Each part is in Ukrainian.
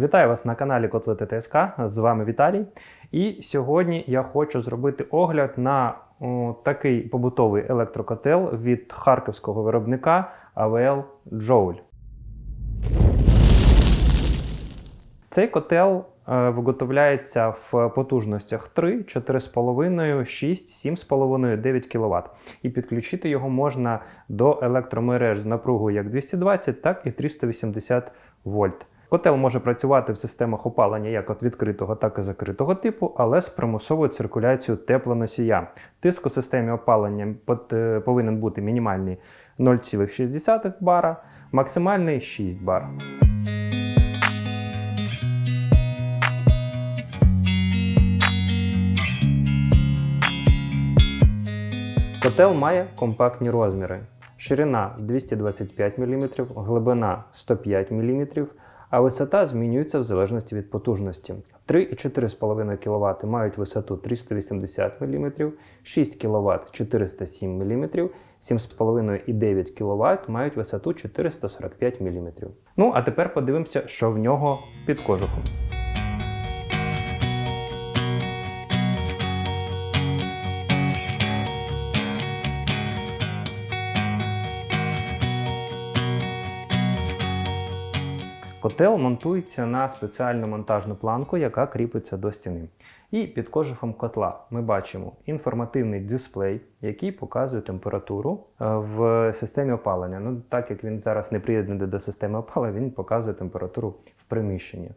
Вітаю вас на каналі Котлети ТСК. З вами Віталій. І сьогодні я хочу зробити огляд на о, такий побутовий електрокотел від харківського виробника AVL Joule. Цей котел е, виготовляється в потужностях 3, 4,5, 6, 7,5, 9 кВт. І підключити його можна до електромереж з напругою як 220, так і 380 вольт. Котел може працювати в системах опалення як от відкритого, так і закритого типу, але з примусовою циркуляцією теплоносія. Тиск у системі опалення е, повинен бути мінімальний 0,6 бара, максимальний 6 бар. Котел має компактні розміри. Ширина 225 мм, глибина 105 мм, а висота змінюється в залежності від потужності. 3,4,5 кВт мають висоту 380 мм, 6 кВт 407 мм, 7,5 і 9 кВт мають висоту 445 мм. Ну, а тепер подивимося, що в нього під кожухом. Котел монтується на спеціальну монтажну планку, яка кріпиться до стіни. І під кожухом котла ми бачимо інформативний дисплей, який показує температуру е, в системі опалення. Ну, так як він зараз не приєднаний до системи опалення, він показує температуру в приміщенні.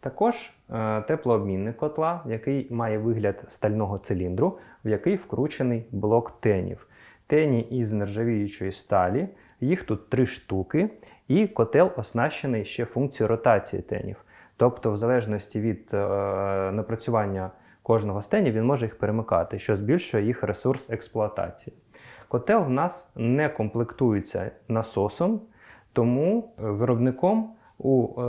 Також е, теплообмінник котла, який має вигляд стального циліндру, в який вкручений блок тенів. Тені із нержавіючої сталі, їх тут три штуки, і котел оснащений ще функцією ротації тенів. Тобто, в залежності від е, напрацювання кожного з тенів, він може їх перемикати, що збільшує їх ресурс експлуатації. Котел в нас не комплектується насосом, тому виробником у е,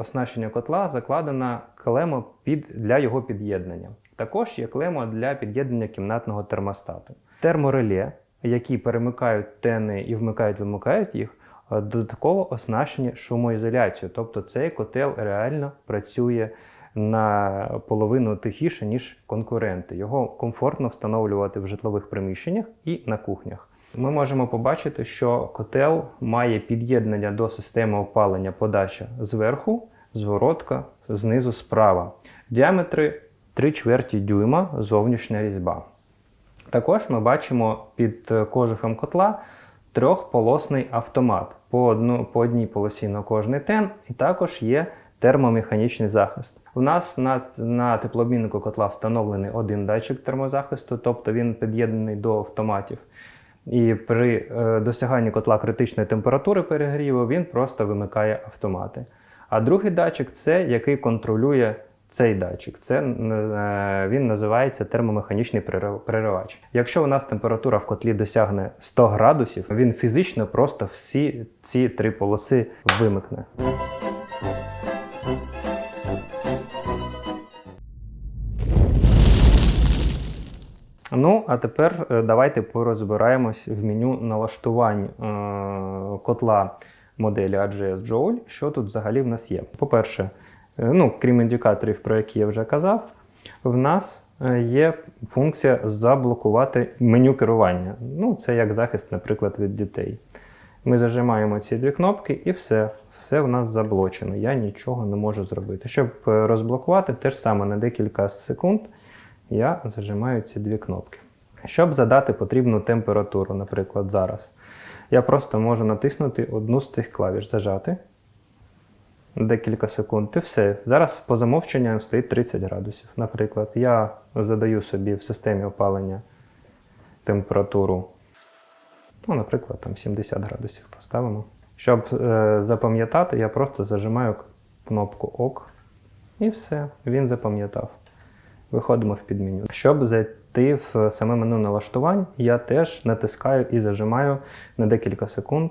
оснащення котла закладена клема під, для його під'єднання. Також є клема для під'єднання кімнатного термостату. Термореле, які перемикають тени і вмикають-вимикають їх, додатково оснащені шумоізоляцією. Тобто цей котел реально працює на половину тихіше, ніж конкуренти. Його комфортно встановлювати в житлових приміщеннях і на кухнях. Ми можемо побачити, що котел має під'єднання до системи опалення подача зверху, зворотка, знизу справа. Діаметри 3 чверті дюйма зовнішня різьба. Також ми бачимо під е, кожухом котла трьохполосний автомат по, одну, по одній полосі на кожний тен, і також є термомеханічний захист. У нас на, на теплообміннику котла встановлений один датчик термозахисту, тобто він під'єднаний до автоматів. І при е, досяганні котла критичної температури перегріву він просто вимикає автомати. А другий датчик це який контролює цей датчик. Це е, він називається термомеханічний переривач. Якщо у нас температура в котлі досягне 100 градусів, він фізично просто всі ці три полоси вимикне. Ну, а тепер е, давайте порозбираємось в меню налаштувань е, котла моделі AGS Joule. Що тут взагалі в нас є? По-перше, ну, крім індикаторів, про які я вже казав, в нас е, є функція заблокувати меню керування. Ну, це як захист, наприклад, від дітей. Ми зажимаємо ці дві кнопки і все. Все в нас заблочено. Я нічого не можу зробити. Щоб е, розблокувати, те ж саме на декілька секунд я зажимаю ці дві кнопки. Щоб задати потрібну температуру, наприклад, зараз, я просто можу натиснути одну з цих клавіш, зажати декілька секунд, і все. Зараз по замовченням стоїть 30 градусів. Наприклад, я задаю собі в системі опалення температуру, ну, наприклад, там 70 градусів поставимо. Щоб е, запам'ятати, я просто зажимаю кнопку ОК і все, він запам'ятав. Виходимо в підменю. Щоб зайти в саме меню налаштувань, я теж натискаю і зажимаю на декілька секунд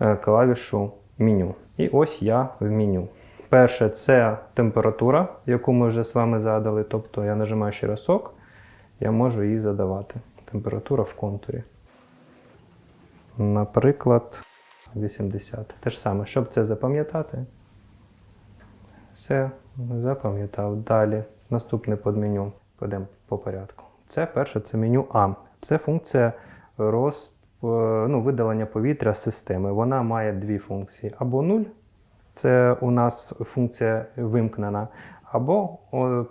е, клавішу меню. І ось я в меню. Перше це температура, яку ми вже з вами задали. Тобто я нажимаю ще раз ок, я можу її задавати. Температура в контурі. Наприклад, 80. Те ж саме, щоб це запам'ятати, Все, запам'ятав. Далі. Наступне подменю. Підемо по порядку. Це перше, це меню А. Це функція роз, ну, видалення повітря з системи. Вона має дві функції: або 0, це у нас функція вимкнена, або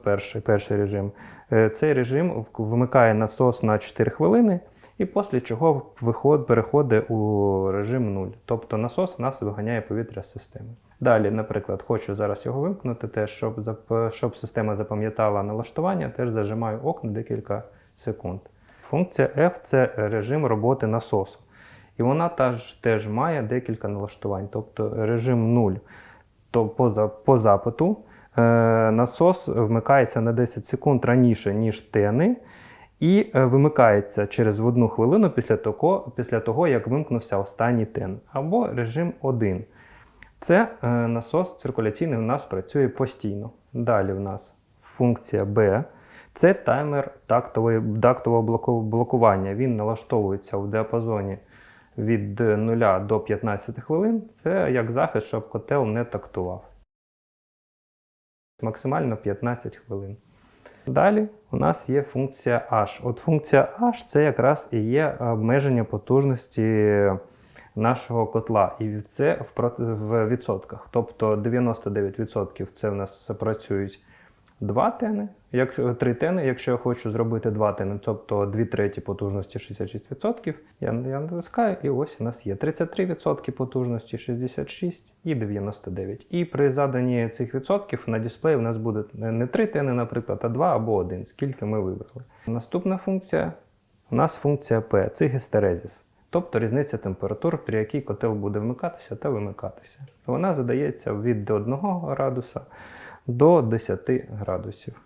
перший, перший режим. Е, Цей режим вмикає насос на 4 хвилини, і після чого виход, переходить у режим 0. Тобто насос у нас виганяє повітря з системи. Далі, наприклад, хочу зараз його вимкнути, теж, щоб, щоб система запам'ятала налаштування, теж зажимаю ок на декілька секунд. Функція F це режим роботи насосу. І вона теж, теж має декілька налаштувань. Тобто режим 0 то по, по запиту е, насос вмикається на 10 секунд раніше, ніж тени, і е, вимикається через одну хвилину після того, після того, як вимкнувся останній тен. Або режим 1. Це е, насос циркуляційний у нас працює постійно. Далі в нас функція B. Це таймер тактового блокування. Він налаштовується в діапазоні від 0 до 15 хвилин. Це як захист, щоб котел не тактував. Максимально 15 хвилин. Далі у нас є функція H. От функція H це якраз і є обмеження потужності нашого котла. І це в відсотках. Тобто 99% це в нас працюють 2 тени, якщо 3 тени, якщо я хочу зробити 2 тени, тобто 2 треті потужності 66%, я, я натискаю, і ось у нас є 33% потужності, 66 і 99. І при заданні цих відсотків на дисплеї у нас буде не 3 тени, наприклад, а 2 або 1, скільки ми вибрали. Наступна функція у нас функція P, це гістерезіс. Тобто різниця температур, при якій котел буде вмикатися та вимикатися. Вона задається від 1 градуса до 10 градусів.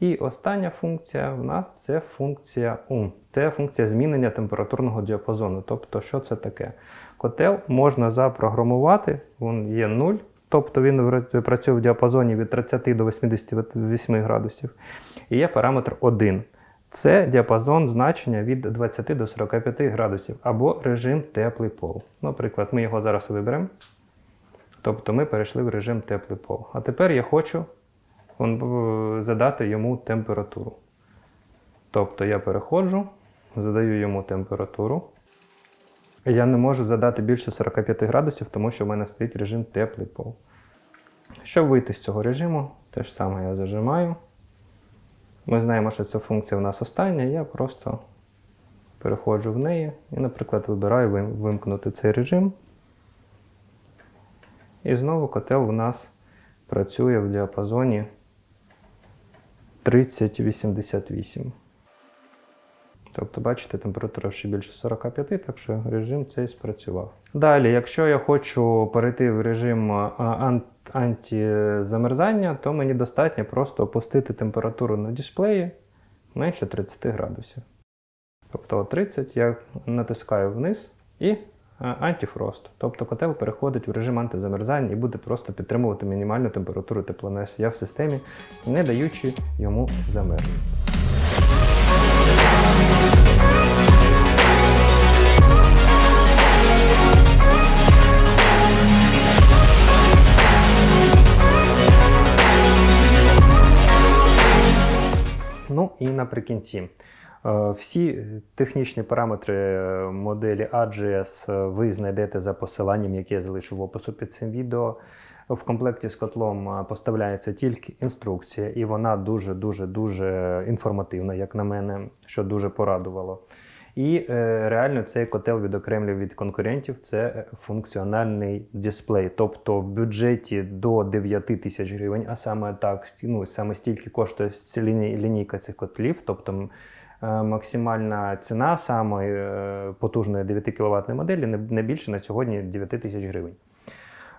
І остання функція в нас це функція U. Це функція змінення температурного діапазону. Тобто, що це таке? Котел можна запрограмувати, він є 0, тобто він працює в діапазоні від 30 до 88 градусів. І є параметр 1. Це діапазон значення від 20 до 45 градусів або режим теплий пол. Наприклад, ми його зараз виберемо. Тобто ми перейшли в режим теплий пол. А тепер я хочу е, задати йому температуру. Тобто я переходжу, задаю йому температуру. Я не можу задати більше 45 градусів, тому що в мене стоїть режим теплий пол. Щоб вийти з цього режиму, те ж саме я зажимаю. Ми знаємо, що ця функція в нас остання, я просто переходжу в неї і, наприклад, вибираю вимкнути цей режим. І знову котел у нас працює в діапазоні 30-88. Тобто, бачите, температура ще більше 45, так що режим цей спрацював. Далі, якщо я хочу перейти в режим антизамерзання, то мені достатньо просто опустити температуру на дисплеї менше 30 градусів. Тобто 30 я натискаю вниз і антифрост. Тобто котел переходить в режим антизамерзання і буде просто підтримувати мінімальну температуру теплоносія в системі, не даючи йому замерзнути. Ну і наприкінці. Е, Всі технічні параметри е, моделі AGS е, ви знайдете за посиланням, яке я залишу в опису під цим відео. В комплекті з котлом поставляється тільки інструкція, і вона дуже-дуже дуже інформативна, як на мене, що дуже порадувало. І е, реально цей котел відокремлює від конкурентів це функціональний дисплей. Тобто в бюджеті до 9 тисяч гривень, а саме так, ну, саме стільки коштує лінійка цих котлів. Тобто максимальна ціна самої е, потужної 9 кВт моделі не, більше на сьогодні 9 тисяч гривень.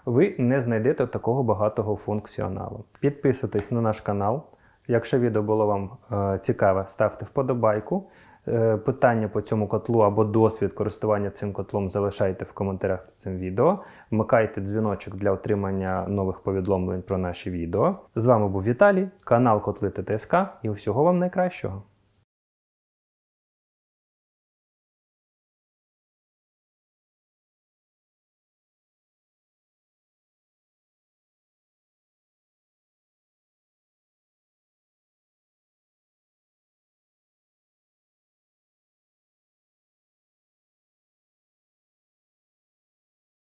Ви не знайдете такого багатого функціоналу. Підписуйтесь на наш канал. Якщо відео було вам е, цікаве, ставте вподобайку. Е, Питання по цьому котлу або досвід користування цим котлом залишайте в коментарях під цим відео. Вмикайте дзвіночок для отримання нових повідомлень про наші відео. З вами був Віталій, канал Котли ТТСК і всього вам найкращого.